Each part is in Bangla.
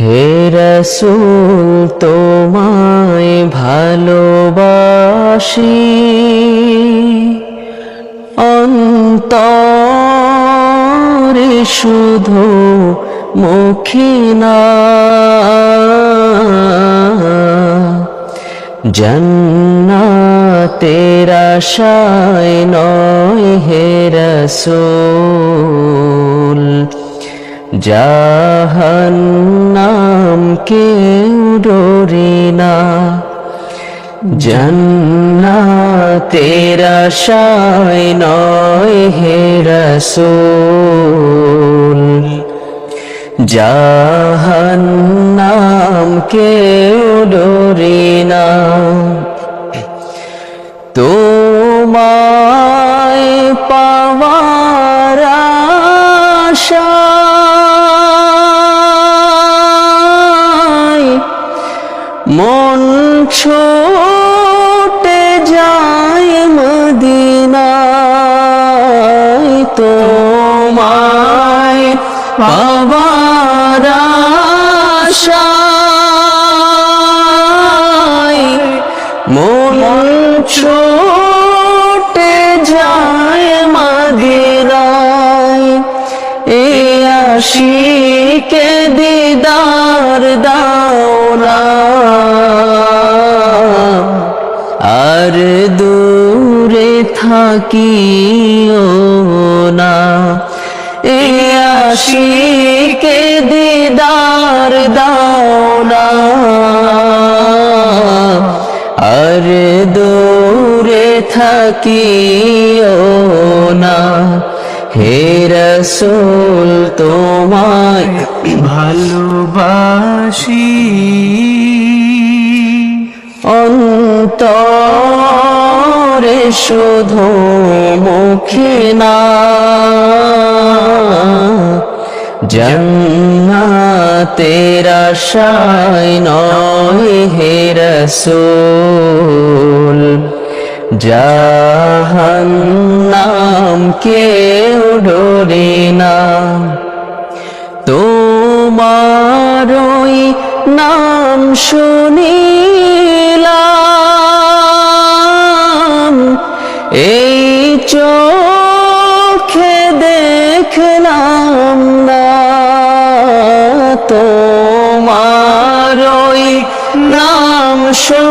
হে রসুল তোমায় ভালোবাসি। অন্তরে শুধু মুখে না। জন্নাতের আশায় নয় হে রসুল। জাহান্নাম কেউ ডোরে না? জন্নাতের আশায় নয় হে রসুল। জাহান্নাম কেউ ডোরে না? তোমায় পাওয়ার মন ছোটে যায় মদিনায় তোমায় পাওয়ার আশায় মন ছোটে যায় মদিনায়। এ আশিকে আর দূরে থাকিও না। এ আশিকে দিদার দাও না। আর দূরে থাকিও না। হে রসুল, তোমায় ভালোবাসি। অন্তরে শুধু মুখে না, জন্নাতের আশায় নয় হে রসুল, জাহান্নাম কেউ ডোরে না। তোমারই নাম শুনিলাম দেখলাম না তোমারই নাম শুনিলাম।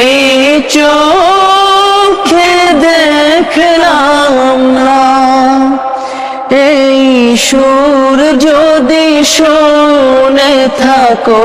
এই চোখে দেখলাম না। এই সুর যদি শোনে থাকো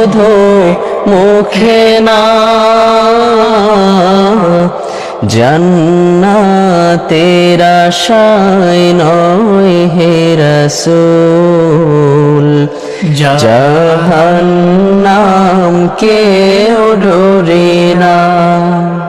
শুধু মুখে না। জন্নাতের আশায় নয় হে রসুল। জাহান্নাম কেউ ডোরে না।